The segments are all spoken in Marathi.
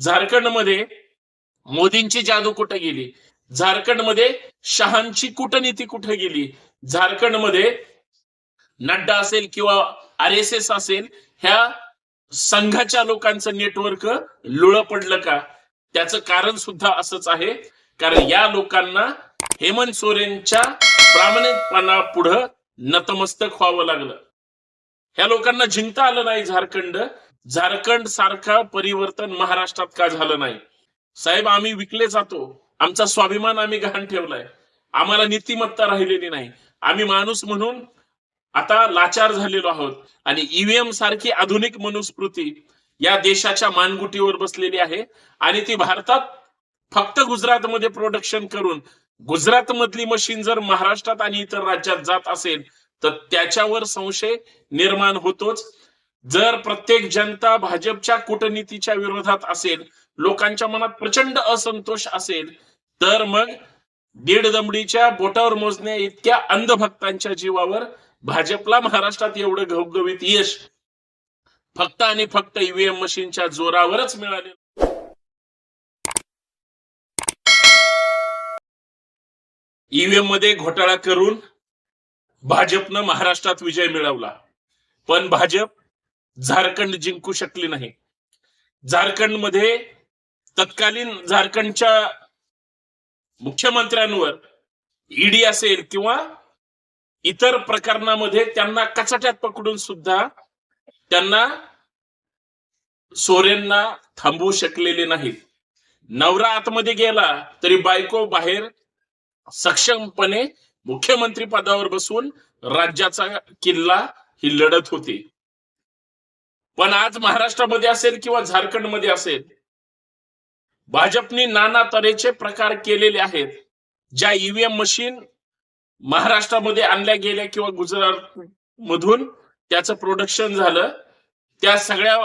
झारखंडमध्ये मोदींची जादू कुठे गेली? झारखंडमध्ये शहांची कूटनीती कुठे गेली? झारखंडमध्ये नड्डा असेल किंवा आर एस एस असेल ह्या संघाच्या लोकांचं नेटवर्क लुळ पडलं का? त्याचं कारण सुद्धा असंच आहे. कारण या लोकांना हेमंत सोरेनच्या प्रामाणिकपणा पुढं नतमस्तक व्हावं लागलं. ह्या लोकांना जिंकता आलं नाही झारखंड. झारखंड सारखा परिवर्तन महाराष्ट्रात का झालं नाही? साहेब आम्ही विकले जातो. आमचा स्वाभिमान आम्ही गहाण ठेवलाय. आम्हाला नीतिमत्ता राहिलेली नाही. आम्ही माणूस म्हणून आता लाचार झालेलो आहोत. आणि ईव्हीएम सारखी आधुनिक मनुस्मृती या देशाच्या मानगुटीवर बसलेली आहे. आणि ती भारतात फक्त गुजरातमध्ये प्रोडक्शन करून गुजरात मधली मशीन जर महाराष्ट्रात आणि इतर राज्यात जात असेल तर त्याच्यावर संशय निर्माण होतोच. जर प्रत्येक जनता भाजपच्या कूटनीतीच्या विरोधात असेल लोकांच्या मनात प्रचंड असंतोष असेल तर मग दीड दमडीच्या बोटावर मोजण्या इतक्या अंधभक्तांच्या जीवावर भाजपला महाराष्ट्रात एवढं घवघवीत यश फक्त आणि फक्त ईव्हीएम मशीनच्या जोरावरच मिळाले. ईव्हीएममध्ये घोटाळा करून भाजपनं महाराष्ट्रात विजय मिळवला. पण भाजप झारखंड जिंकू शकली नाही. झारखंडमध्ये तत्कालीन झारखंडच्या मुख्यमंत्र्यांवर ईडी असेल किंवा इतर प्रकरणामध्ये त्यांना कचाट्यात पकडून सुद्धा त्यांना सोरेंना थांबवू शकलेले नाहीत. नवरा आतमध्ये गेला तरी बायको बाहेर सक्षमपणे मुख्यमंत्री पदावर बसून राज्याचा किल्ला ही लढत होती. पण आज महाराष्ट्रामध्ये असेल किंवा झारखंडमध्ये असेल भाजपने नाना तऱ्हेचे प्रकार केलेले आहेत ज्या ईव्हीएम मशीन महाराष्ट्रामध्ये आणल्या गेल्या किंवा गुजरात मधून त्याचं प्रोडक्शन झालं. त्या सगळ्या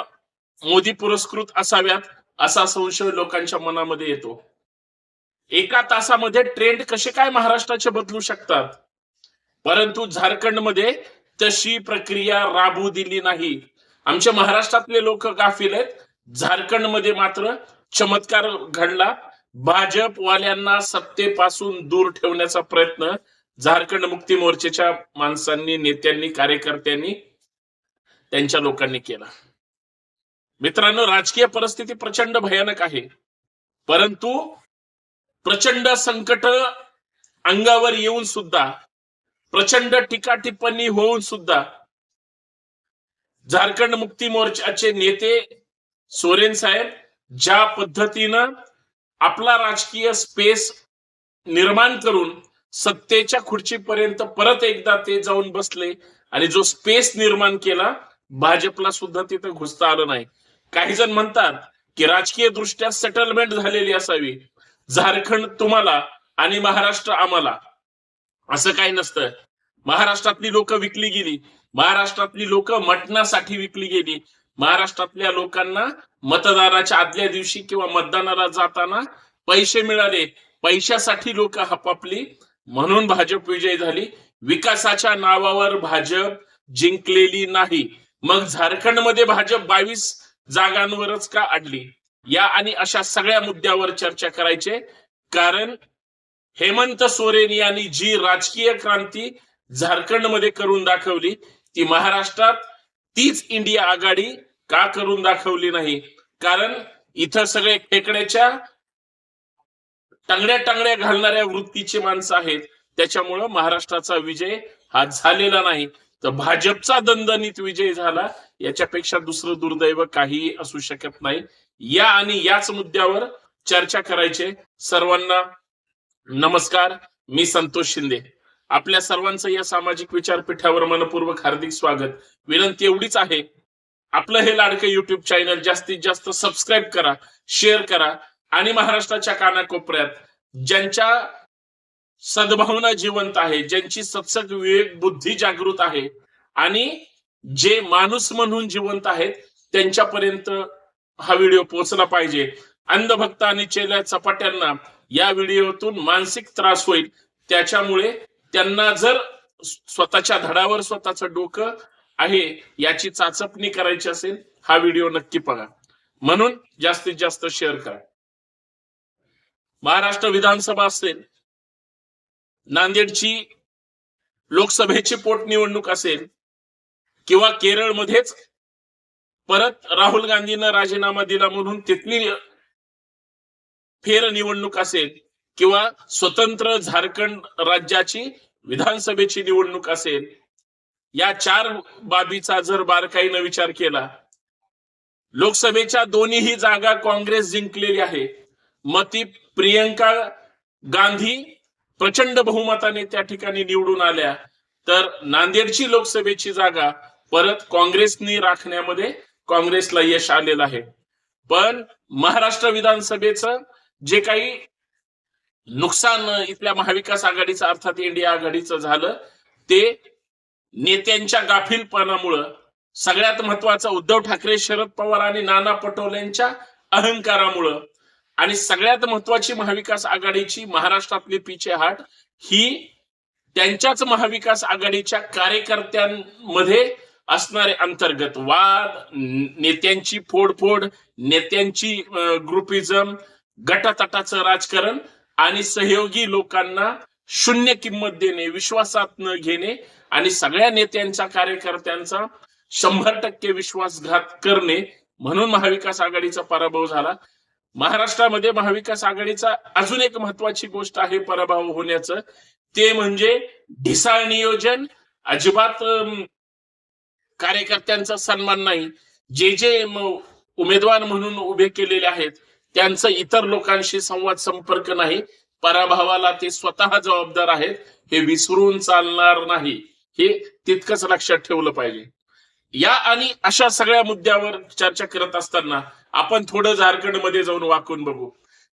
मोदी पुरस्कृत असाव्यात असा संशय लोकांच्या मनामध्ये येतो. एका तासामध्ये ट्रेंड कसे काय महाराष्ट्राचे बदलू शकतात? परंतु झारखंडमध्ये तशी प्रक्रिया राबवू दिली नाही. आमच्या महाराष्ट्रातले लोक गाफील आहेत. झारखंडमध्ये मात्र चमत्कार घडला. भाजपवाल्यांना सत्तेपासून दूर ठेवण्याचा प्रयत्न झारखंड मुक्ती मोर्चेच्या माणसांनी नेत्यांनी कार्यकर्त्यांनी त्यांच्या लोकांनी केला. मित्रांनो राजकीय परिस्थिती प्रचंड भयानक आहे. परंतु प्रचंड संकट अंगावर येऊन सुद्धा प्रचंड टीका टिप्पणी होऊन सुद्धा झारखंड मुक्ती मोर्चाचे नेते सोरेन साहेब ज्या पद्धतीनं आपला राजकीय स्पेस निर्माण करून सत्तेच्या खुर्चीपर्यंत परत एकदा ते जाऊन बसले आणि जो स्पेस निर्माण केला भाजपला सुद्धा तिथं घुसता आलं नाही. काही जण म्हणतात की राजकीय दृष्ट्या सेटलमेंट झालेली असावी. झारखंड तुम्हाला आणि महाराष्ट्र आम्हाला. असं काही नसतं. महाराष्ट्रातली लोक विकली गेली. महाराष्ट्रातली लोक मटणासाठी विकली गेली. महाराष्ट्रातल्या लोकांना मतदाराच्या आदल्या दिवशी किंवा मतदानाला जाताना पैसे मिळाले. पैशासाठी लोक हपापली. म्हणून भाजप विजय झाली. विकासाच्या नावावर भाजप जिंकलेली नाही. मग झारखंडमध्ये भाजप बावीस जागांवरच का अडली? या आणि अशा सगळ्या मुद्द्यावर चर्चा करायचे. कारण हेमंत सोरेन यांनी जी राजकीय क्रांती झारखंडमध्ये करून दाखवली. ती महाराष्ट्रात तीच इंडिया आघाडी का करून दाखवली नाही? कारण इथं सगळे टेकड्याच्या टांगड्या टांगड्या घालणाऱ्या वृत्तीची माणसं आहेत. त्याच्यामुळं महाराष्ट्राचा विजय हा झालेला नाही. तर भाजपचा दणदणीत विजय झाला याच्यापेक्षा दुसरं दुर्दैव काहीही असू शकत नाही. या आणि याच मुद्द्यावर चर्चा करायचे. सर्वांना नमस्कार. मी संतोष शिंदे. आपल्या सर्वांचं या सामाजिक विचारपीठावर मनपूर्वक हार्दिक स्वागत. विनंती एवढीच आहे. आपलं हे लाडकं युट्यूब चॅनल जास्तीत जास्त सबस्क्राईब करा शेअर करा आणि महाराष्ट्राच्या कानाकोपऱ्यात ज्यांच्या सद्भावना जिवंत आहे ज्यांची सत्सक विवेक बुद्धी जागृत आहे आणि जे माणूस म्हणून जिवंत आहेत त्यांच्यापर्यंत हा व्हिडिओ पोहोचला पाहिजे. अंधभक्त आणि चेल्या चपाट्यांना या व्हिडिओतून मानसिक त्रास होईल. त्याच्यामुळे त्यांना जर स्वतःच्या धडावर स्वतःचं डोकं आहे याची चाचपणी करायची असेल हा व्हिडिओ नक्की बघा. म्हणून जास्तीत जास्त शेअर करा. महाराष्ट्र विधानसभा असेल नांदेडची लोकसभेची पोटनिवडणूक असेल किंवा केरळमध्येच परत राहुल गांधीनं राजीनामा दिला म्हणून तिथली फेर निवडणूक असेल किंवा स्वतंत्र झारखंड राज्याची विधानसभेची निवडणूक असेल या चार बाबीचा जर बारकाईनं विचार केला लोकसभेच्या दोन्हीही जागा काँग्रेस जिंकलेली आहे. मग ती प्रियंका गांधी प्रचंड बहुमताने त्या ठिकाणी निवडून आल्या. तर नांदेडची लोकसभेची जागा परत काँग्रेसनी राखण्यामध्ये काँग्रेसला यश आलेलं आहे. पण महाराष्ट्र विधानसभेचं जे काही नुकसान इथल्या महाविकास आघाडीचं अर्थात इंडिया आघाडीचं झालं. ते नेत्यांच्या गाफीलपणामुळं सगळ्यात महत्वाचं उद्धव ठाकरे शरद पवार आणि नाना पटोलेंच्या अहंकारामुळं आणि सगळ्यात महत्वाची महाविकास आघाडीची महाराष्ट्रातली पिछेहाट ही त्यांच्याच महाविकास आघाडीच्या कार्यकर्त्यांमध्ये असणारे अंतर्गत वाद नेत्यांची फोडफोड नेत्यांची ग्रुपिझम गटातटाचं राजकारण आणि सहयोगी लोकांना शून्य किंमत देणे विश्वासात न घेणे आणि सगळ्या नेत्यांच्या कार्यकर्त्यांचा शंभर टक्के विश्वासघात करणे म्हणून महाविकास आघाडीचा पराभव झाला. महाराष्ट्रामध्ये महाविकास आघाडीचा अजून एक महत्वाची गोष्ट आहे पराभव होण्याचं. ते म्हणजे ढिसाळ नियोजन. अजिबात कार्यकर्त्यांचा सन्मान नाही. जे जे उमेदवार म्हणून उभे केलेले आहेत त्यांचा इतर लोकांशी संवाद संपर्क नाही. पराभवाला ते स्वतः जबाबदार आहेत. हे विसरून चालणार नाही. हे तितकंच लक्षात ठेवलं पाहिजे. या आणि अशा सगळ्या मुद्द्यावर चर्चा करत असताना आपण थोडं झारखंडमध्ये जाऊन वाकून बघू.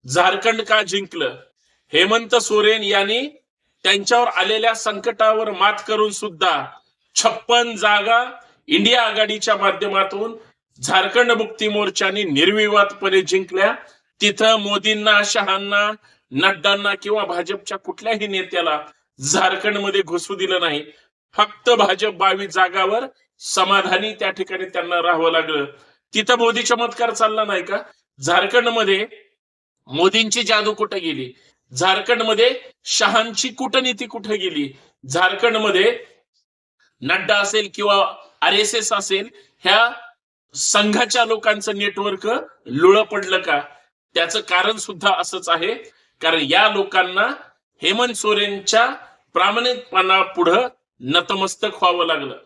झारखंड का जिंकलं? हेमंत सोरेन यांनी त्यांच्यावर आलेल्या संकटावर मात करून सुद्धा छप्पन जागा इंडिया आघाडीच्या माध्यमातून झारखंड मुक्ती मोर्चाने निर्विवादपणे जिंकल्या. तिथं मोदींना शहांना नड्डांना किंवा भाजपच्या कुठल्याही नेत्याला झारखंडमध्ये घुसू दिलं नाही. फक्त भाजप बावीस जागावर समाधानी त्या ठिकाणी त्यांना राहावं लागलं. तिथं मोदी चमत्कार चालला नाही का? झारखंडमध्ये मोदींची जादू कुठे गेली? झारखंडमध्ये शहांची कूटनीती कुठे गेली? झारखंडमध्ये नड्डा असेल किंवा आर एस एस असेल ह्या संघाच्या लोकांचं नेटवर्क लुळ पडलं का? त्याचं कारण सुद्धा असंच आहे. कारण या लोकांना हेमंत सोरेनच्या प्रामाणिकपणा पुढं नतमस्तक व्हावं लागलं.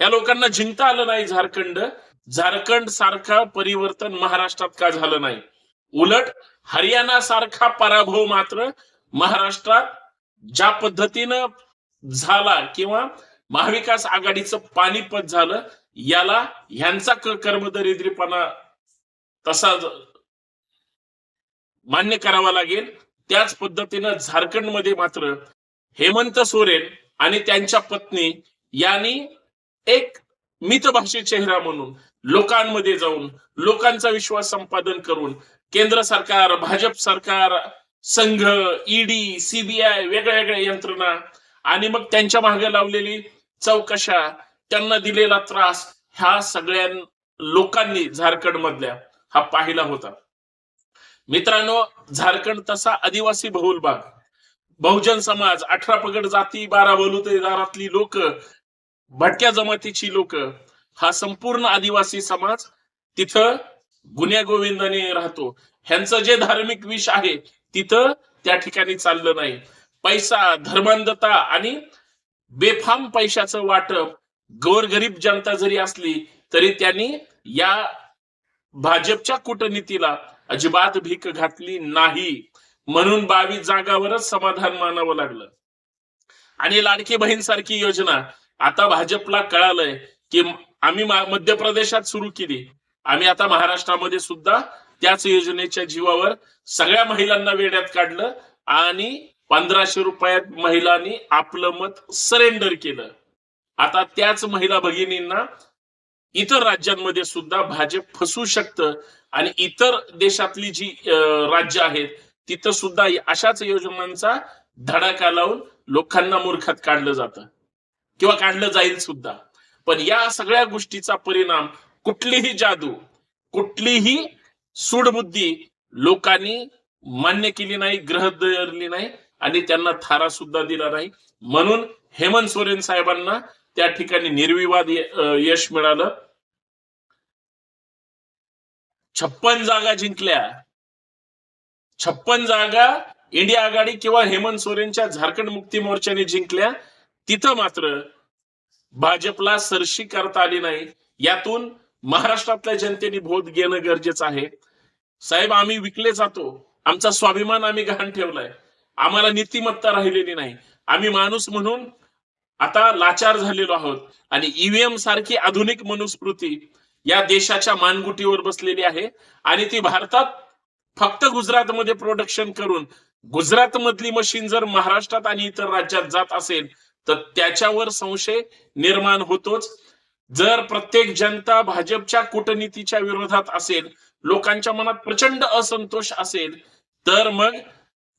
ह्या लोकांना जिंकता आलं नाही झारखंड. झारखंड सारखा परिवर्तन महाराष्ट्रात का झालं नाही? उलट हरियाणा सारखा पराभव मात्र महाराष्ट्रात ज्या पद्धतीनं झाला किंवा महाविकास आघाडीचं पानिपत झालं याला ह्यांचा कर्मदरिद्रीपणा तसा मान्य करावा लागेल. त्याच पद्धतीनं झारखंडमध्ये मात्र हेमंत सोरेन आणि त्यांच्या पत्नी यांनी एक मितभाषी चेहरा म्हणून लोकांमध्ये जाऊन लोकांचा विश्वास संपादन करून केंद्र सरकार भाजप सरकार संघ ईडी सीबीआय वेगळ्या वेगळ्या यंत्रणा आणि मग त्यांच्या मागे लावलेली चौकशा त्यांना दिलेला त्रास ह्या सगळ्या लोकांनी झारखंड मधल्या हा पाहिला होता. मित्रांनो झारखंड तसा आदिवासी बहुल भाग. बहुजन समाज अठरा पगड जाती बारा बलुतेदारातली लोक भटक्या जमातीची लोक हा संपूर्ण आदिवासी समाज तिथं गुन्ह्या गोविंदाने राहतो. ह्यांचं जे धार्मिक विष आहे तिथं त्या ठिकाणी चाललं नाही. पैसा धर्मांधता आणि बेफाम पैशाचं वाटप गोरगरीब जनता जरी असली तरी त्यांनी या भाजपच्या कूटनीतीला अजिबात भीक घातली नाही. म्हणून बावीस जागावरच समाधान मानावं लागलं. आणि लाडकी बहीण सारखी योजना आता भाजपला कळालंय की आम्ही मध्य प्रदेशात सुरू केली. आम्ही आता महाराष्ट्रामध्ये सुद्धा त्याच योजनेच्या जीवावर सगळ्या महिलांना वेड्यात काढलं आणि पंधराशे रुपयात महिलांनी आपलं मत सरेंडर केलं. आता त्याच महिला भगिनींना इतर राज्यांमध्ये सुद्धा भाजप फसू शकतं आणि इतर देशातली जी राज्य आहेत तिथं सुद्धा अशाच योजनांचा धडाका लावून लोकांना मूर्खात काढलं जातं. किंवा काढलं जाईल सुद्धा. पण या सगळ्या गोष्टीचा परिणाम कुठलीही जादू कुठलीही सूडबुद्धी लोकांनी मान्य केली नाही ग्रह धरली नाही आणि त्यांना थारा सुद्धा दिला नाही. म्हणून हेमंत सोरेन साहेबांना त्या ठिकाणी निर्विवाद यश मिळालं. छप्पन जागा जिंकल्या. छप्पन जागा इंडिया आघाडी किंवा हेमंत सोरेनच्या झारखंड मुक्ती मोर्चाने जिंकल्या. तिथं मात्र भाजपला सरशी करता आली नाही. यातून महाराष्ट्रातल्या जनतेने बोध घेणं गरजेचं आहे. साहेब आम्ही विकले जातो. आमचा स्वाभिमान आम्ही गहाण ठेवलाय. आम्हाला नीतिमत्ता राहिलेली नाही. आम्ही माणूस म्हणून आता लाचार झालेलो आहोत. आणि ईव्हीएम सारखी आधुनिक मनुस्मृती या देशाच्या मानगुटीवर बसलेली आहे. आणि ती भारतात फक्त गुजरातमध्ये प्रोडक्शन करून गुजरात मधली मशीन जर महाराष्ट्रात आणि इतर राज्यात जात असेल तर त्याच्यावर संशय निर्माण होतोच. जर प्रत्येक जनता भाजपच्या कूटनीतीच्या विरोधात असेल लोकांच्या मनात प्रचंड असंतोष असेल तर मग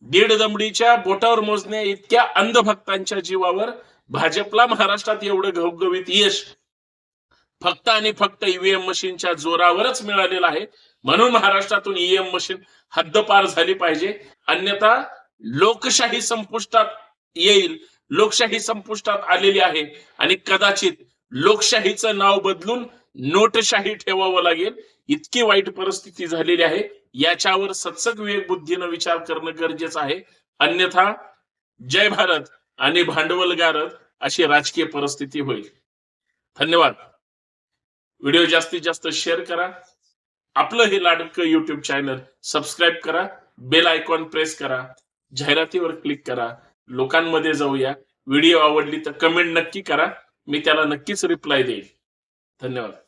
दीड दमडीच्या बोटावर मोजण्या इतक्या अंधभक्तांच्या जीवावर भाजपला महाराष्ट्रात एवढं घवघवीत यश फक्त आणि फक्त ईव्हीएम मशीनच्या जोरावरच मिळालेलं आहे. म्हणून महाराष्ट्रातून ईव्हीएम मशीन हद्दपार झाली पाहिजे. अन्यथा लोकशाही संपुष्टात येईल. लोकशाही संपुष्टात आलेली आहे. आणि कदाचित लोकशाहीचं नाव बदलून नोटशाही ठेवावं लागेल. इतकी वाईट परिस्थिती झालेली आहे. याच्यावर सत्सक विवेक बुद्धीनं विचार करणं गरजेचं आहे. अन्यथा जय भारत आणि भांडवलगारत अशी राजकीय परिस्थिती होईल. धन्यवाद. व्हिडिओ जास्तीत जास्त शेअर करा. आपलं हे लाडकं युट्यूब चॅनल सबस्क्राईब करा. बेल आयकॉन प्रेस करा. जाहिरातीवर क्लिक करा. लोकांमध्ये जाऊया. व्हिडिओ आवडली तर कमेंट नक्की करा. मी त्याला नक्कीच रिप्लाय देईल. धन्यवाद.